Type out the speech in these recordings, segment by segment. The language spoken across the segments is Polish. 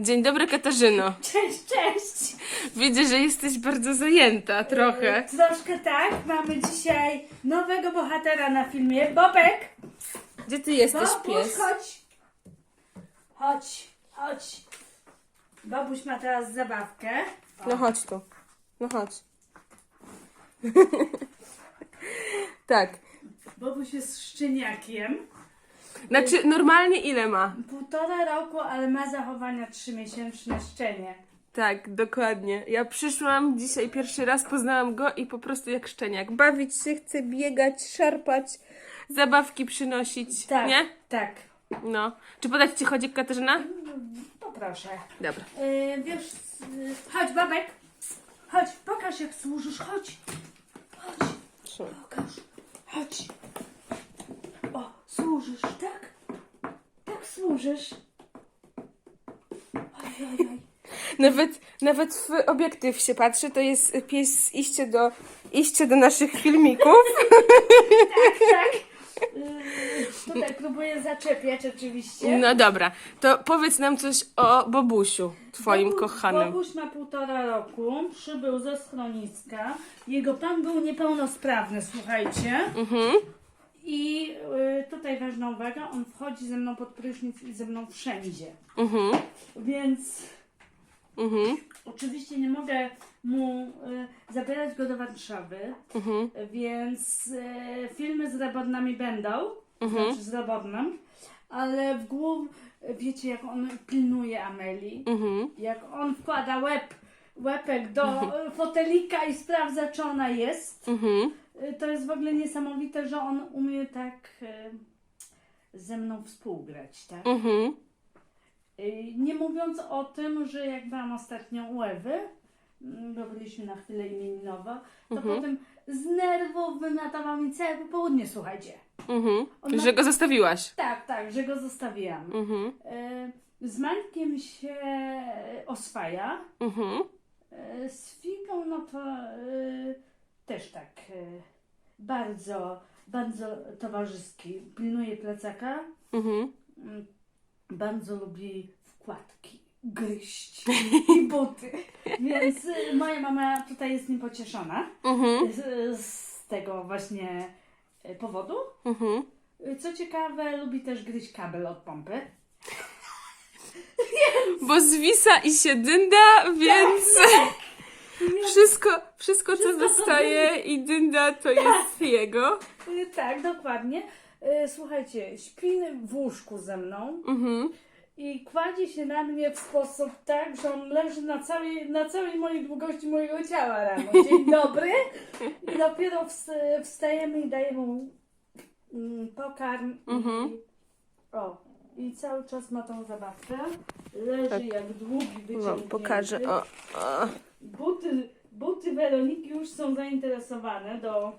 Dzień dobry Katarzyno. Cześć, cześć! Widzę, że jesteś bardzo zajęta trochę. Troszkę tak, mamy dzisiaj nowego bohatera na filmie, Bobek! Gdzie ty jesteś, Bobuś, pies? chodź! Chodź, chodź. Babuś ma teraz zabawkę. No chodź tu. No chodź. tak. Bobuś jest szczeniakiem. Znaczy, normalnie ile ma? Półtora roku, ale ma zachowania trzymiesięczne szczenie. Tak, dokładnie. Ja przyszłam dzisiaj pierwszy raz, poznałam go i po prostu jak szczeniak. Bawić się chce, biegać, szarpać, zabawki przynosić. Tak, Nie? tak. No. Czy podać ci chodzik, Katarzyna? Poproszę. Dobra. Yy, wiesz, yy, chodź Bobek. Chodź, pokaż jak służysz, chodź. Chodź. Pokaż. Chodź. Służysz, tak? Tak służysz. Oj, oj, oj. Nawet, nawet w obiektyw się patrzy, to jest pies iście do, iście do naszych filmików. Tak. Yy, tutaj próbuję zaczepiać oczywiście. No dobra, to powiedz nam coś o Bobusiu, twoim Bobu- kochanym. Bobuś ma półtora roku, przybył ze schroniska. Jego pan był niepełnosprawny, słuchajcie. Mhm. I y, tutaj ważna uwaga, on wchodzi ze mną pod prysznic i ze mną wszędzie. Mhm. Więc Mhm. Oczywiście nie mogę mu y, zabierać go do Warszawy, Mhm. więc y, filmy z Robotnami będą, znaczy z Robotnem, ale w głów, wiecie jak on pilnuje Ameli, Mhm. jak on wkłada łeb, łepek do fotelika i sprawdza czy ona jest, Mhm. y, to jest w ogóle niesamowite, że on umie tak y, ze mną współgrać, tak? Mhm. Y, Nie mówiąc o tym, że jak byłam ostatnio u Ewy, mm, bo byliśmy na chwilę imieninowo, to Mhm. potem z nerwów wymiotował mi całe popołudnie, słuchajcie. Mhm. On ma- Że go zostawiłaś. Tak, tak, że go zostawiłam. Mhm. Z Mańkiem się oswaja, Mhm. Y, z Figą no to y, też tak y, bardzo, bardzo towarzyski. Pilnuje plecaka, Mhm. Mm, bardzo lubi wkładki, gryźć i buty. Więc moja mama tutaj jest nim pocieszona Mhm. z, z tego właśnie powodu. Mhm. Co ciekawe, lubi też gryźć kabel od pompy. Bo zwisa i się dynda, więc wszystko, wszystko co Wszystko, co wystaje i dynda to jest jego. Y, Tak, dokładnie. Y, Słuchajcie, śpi w łóżku ze mną Mhm. i kładzie się na mnie w sposób tak, że on leży na całej, na całej mojej długości mojego ciała rano. Dzień dobry. I dopiero ws- wstajemy i dajemy mu mm, pokarm. Mhm. O, i cały czas ma tą zabawkę. Leży jak długi Wam wyciągnięty. pokażę. O, o. Buty, buty Weroniki już są zainteresowane do...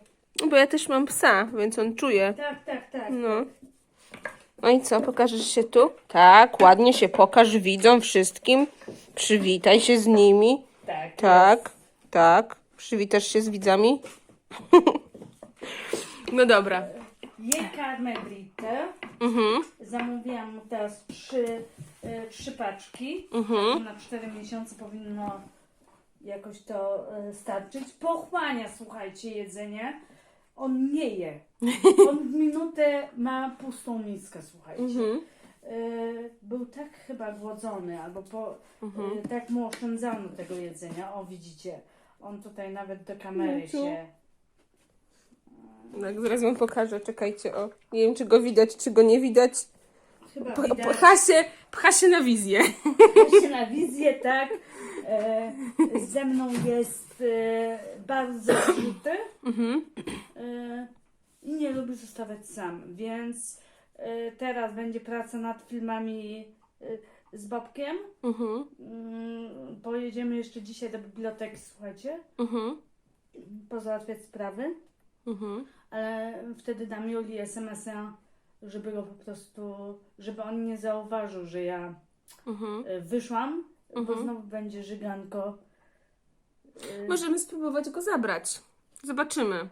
Bo ja też mam psa, więc on czuje. Tak, tak, tak. No. No i co, pokażesz się tu? Tak, ładnie się pokaż widzom wszystkim. Przywitaj się z nimi. Tak. Tak, tak. Przywitasz się z widzami? no dobra. Jej karmę Britę. Mhm, Zamówiłam mu teraz trzy, e, trzy paczki. mhm, Na cztery miesiące powinno jakoś to e, starczyć. Pochłania, słuchajcie, jedzenie. On nie je. On w minutę ma pustą miskę, słuchajcie. mhm. E, był tak chyba głodzony, albo po, Mhm. e, tak mu oszczędzano tego jedzenia. O, widzicie, on tutaj nawet do kamery No się... Tak, zaraz wam pokażę, czekajcie, o. Nie wiem, czy go widać, czy go nie widać. Chyba P- widać. pcha, się, pcha się na wizję. się na wizję, tak. E, ze mną jest e, bardzo zżyty Mhm, e, i nie lubi zostawać sam, więc e, teraz będzie praca nad filmami e, z Bobkiem. mhm, Mm, pojedziemy jeszcze dzisiaj do biblioteki, słuchajcie, mhm, pozałatwiać sprawy, mhm. ale wtedy dam Julii SMS-a, żeby go po prostu, żeby on nie zauważył, że ja mhm. e, wyszłam, bo Mhm. znowu będzie żyganko. E, Możemy spróbować go zabrać. Zobaczymy.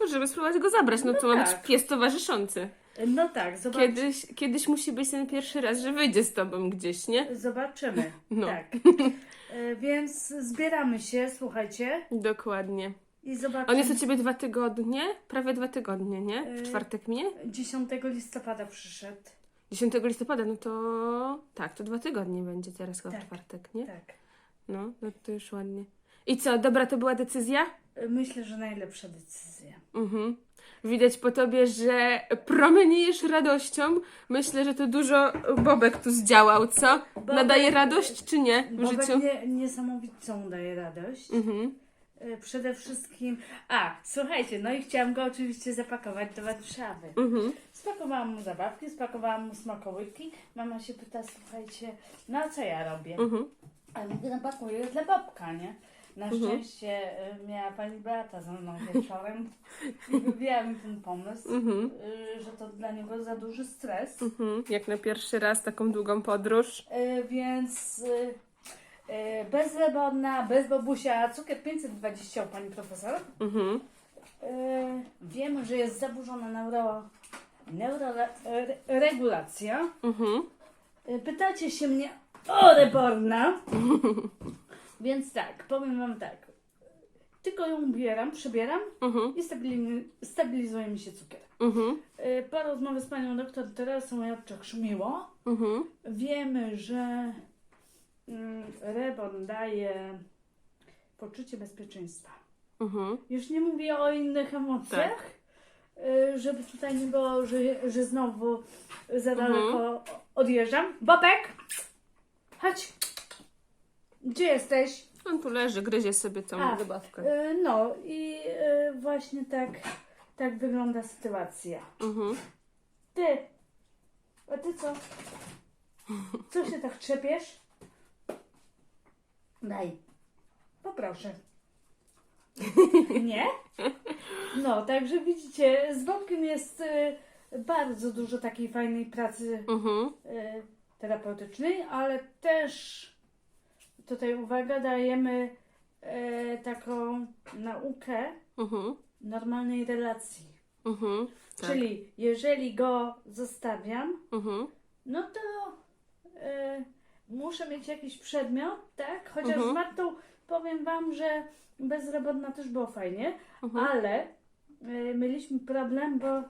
Możemy spróbować go zabrać, no, No to ma być tak. pies towarzyszący. No tak, zobacz, Kiedyś, kiedyś musi być ten pierwszy raz, że wyjdzie z tobą gdzieś, nie? zobaczymy. No. Tak. Więc zbieramy się, słuchajcie, Dokładnie. I zobaczymy. On jest u ciebie dwa tygodnie? Prawie dwa tygodnie, nie? W Y- czwartek mnie? 10 listopada przyszedł. 10 listopada, no to tak, to dwa tygodnie będzie teraz chyba w Tak. czwartek, nie? Tak. No, no to już ładnie. I co, dobra to była decyzja? E, Myślę, że najlepsza decyzja. Mhm. Widać po tobie, że promieniejesz radością. Myślę, że to dużo Bobek tu zdziałał, co? Nadaje radość czy nie w Bobek życiu? nie, niesamowitą daje radość. Mhm. E, Przede wszystkim. A, słuchajcie, no i chciałam go oczywiście zapakować do Warszawy. Mhm. Spakowałam mu zabawki, spakowałam mu smakołyki. Mama się pyta, słuchajcie, no a co ja robię? Mhm. A mówię, no pakuję dla Bobka, nie? Na szczęście y, miała pani Beata ze mną wieczorem i wybiła mi ten pomysł, Mhm. y, że to dla niego za duży stres. Mhm. Jak na pierwszy raz taką długą podróż. Y, Więc y, y, bezrobotna, bez babusia, cukier 520 u pani profesor. Mhm. Y, Wiemy, że jest zaburzona neuro, neuroregulacja. Mhm. Y, Pytacie się mnie o reborna. Więc tak, powiem wam tak. Tylko ją ubieram, przebieram Mhm. i stabilizuje, stabilizuje mi się cukier. Mhm. Po rozmowie z panią doktor Teresą Jadczak Szmiło Mhm. wiemy, że mm, reborn daje poczucie bezpieczeństwa. Mhm. Już nie mówię o innych emocjach, y, żeby tutaj nie było, że, że znowu za daleko odjeżdżam. Bobek! Chodź! Gdzie jesteś? On tu leży, gryzie sobie tą A, zabawkę. Y, No i y, właśnie tak, tak wygląda sytuacja. Mhm. Ty! A ty co? Co się tak trzepiesz? Daj. Poproszę. Nie? No, także widzicie, z Bobkiem jest y, bardzo dużo takiej fajnej pracy Mhm. y, terapeutycznej, ale też tutaj uwaga, dajemy y, taką naukę Mhm. normalnej relacji. Mhm. Tak. Czyli jeżeli go zostawiam, Mhm. no to y, muszę mieć jakiś przedmiot, tak? Chociaż Mhm. z Martą powiem Wam, że bezrobotna też było fajnie, Mhm. ale y, mieliśmy problem, bo y,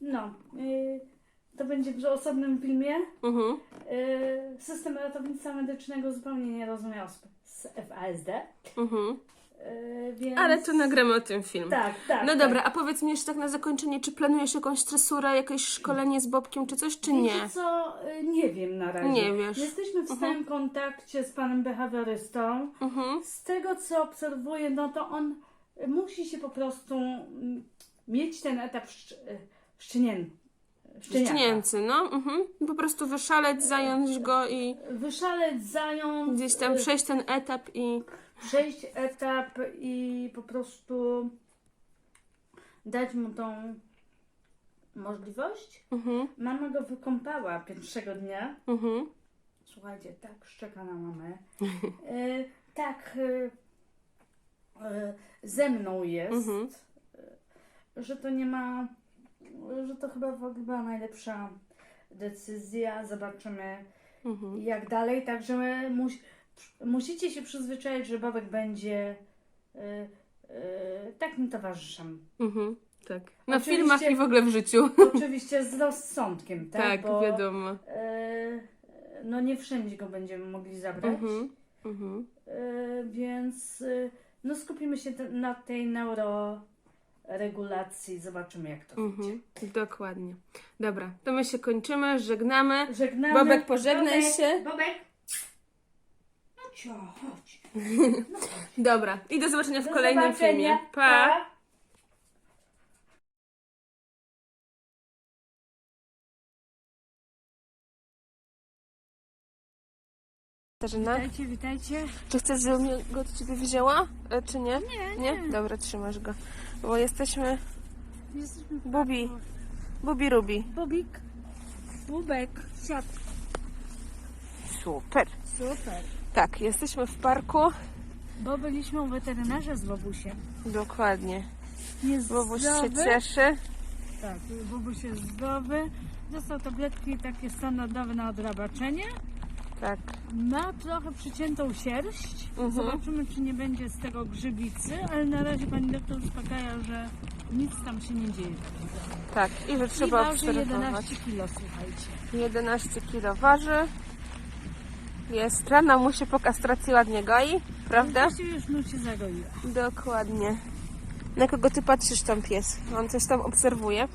no, y, to będzie w osobnym filmie. Mhm. Y, system ratownictwa medycznego zupełnie nie rozumiał z, FASD, Mhm. Y, więc... Ale to nagramy o tym film. Tak, tak. No tak. dobra, a powiedz mi jeszcze tak na zakończenie, czy planujesz jakąś stresurę, jakieś szkolenie z Bobkiem, czy coś, czy nie? Wiecie co, y, nie wiem na razie. Nie wiesz. Jesteśmy w stałym kontakcie z panem behawiorystą. Mhm. Z tego co obserwuję, no to on musi się po prostu mm, mieć ten etap szcz- szczeniaka. Szczenięcy, no. Mhm. Po prostu wyszaleć, zająć go i Wyszaleć, zająć, gdzieś tam przejść ten etap i... przejść etap i po prostu dać mu tą możliwość. Mhm. Mama go wykąpała pierwszego dnia. Mhm. Słuchajcie, tak szczeka na mamę. E, tak e, e, ze mną jest, Mhm. e, że to nie ma, że to chyba w ogóle była najlepsza decyzja. Zobaczymy Mhm. jak dalej. Także mus, musicie się przyzwyczaić, że babek będzie e, e, takim towarzyszem. Mhm. Tak. Na Oczywiście- filmach i w ogóle w życiu. Oczywiście z rozsądkiem, tak? Tak, Bo, wiadomo. E, no nie wszędzie go będziemy mogli zabrać. Mhm. Mhm. E, więc e, no skupimy się te, na tej neuroregulacji. Zobaczymy jak to. Mhm. Dokładnie. Dobra, to my się kończymy, żegnamy. Żegnamy. Bobek, pożegnaj Bobek, się. Bobek. Cio, chodź. Dobra, i do zobaczenia w Do kolejnym zobaczenia. filmie. pa. Katarzyna, Witajcie, witajcie. czy chcesz, żebym go od ciebie wzięła, e, czy nie? Nie, nie. Dobra, trzymasz go. Bo jesteśmy Jesteśmy Bubi. Bubi Rubi. Bobik. Bubek. Siad. Super. Super. Tak, jesteśmy w parku. Bo byliśmy u weterynarza z babusiem. Dokładnie. Jest Bobuś się zdrowy. cieszy. Tak, Bubuś jest zdrowy. Dostał tabletki takie standardowe na odrabaczenie. Tak. Ma trochę przyciętą sierść. Mhm. Zobaczymy, czy nie będzie z tego grzybicy, ale na razie pani doktor uspokaja, że nic tam się nie dzieje. Tak. I że I trzeba waży obserwować. 11 kilo, słuchajcie. 11 kg waży. Jest. Rana mu się po kastracji ładnie goi, prawda? Właściwie już mu się zagoiła. Dokładnie. Na kogo ty patrzysz tam pies? On coś tam obserwuje.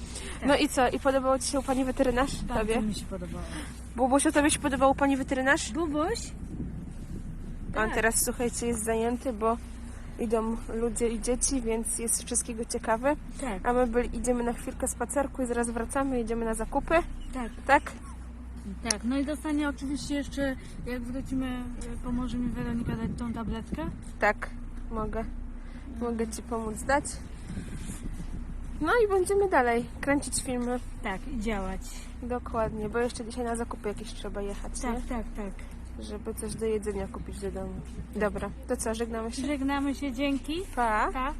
No i co? I podobało ci się u pani weterynarz? Bardzo Tobie? mi się podobało. Bubusiu, tobie się podobał u pani weterynarz? Bubuś? On Tak. teraz, słuchajcie, jest zajęty, bo idą ludzie i dzieci, więc jest wszystkiego ciekawy. Tak, A my byli, idziemy na chwilkę spacerku i zaraz wracamy, idziemy na zakupy, tak, tak? Tak. No i dostanie oczywiście jeszcze, jak wrócimy, pomoże mi Weronika dać tą tabletkę. Tak, mogę. Mogę ci pomóc dać. No i będziemy dalej kręcić filmy. Tak, i działać. Dokładnie, bo jeszcze dzisiaj na zakupy jakieś trzeba jechać, Tak, nie? tak, tak. Żeby coś do jedzenia kupić do domu. Dobra, to co, żegnamy się? Żegnamy się, dzięki. Pa! Pa.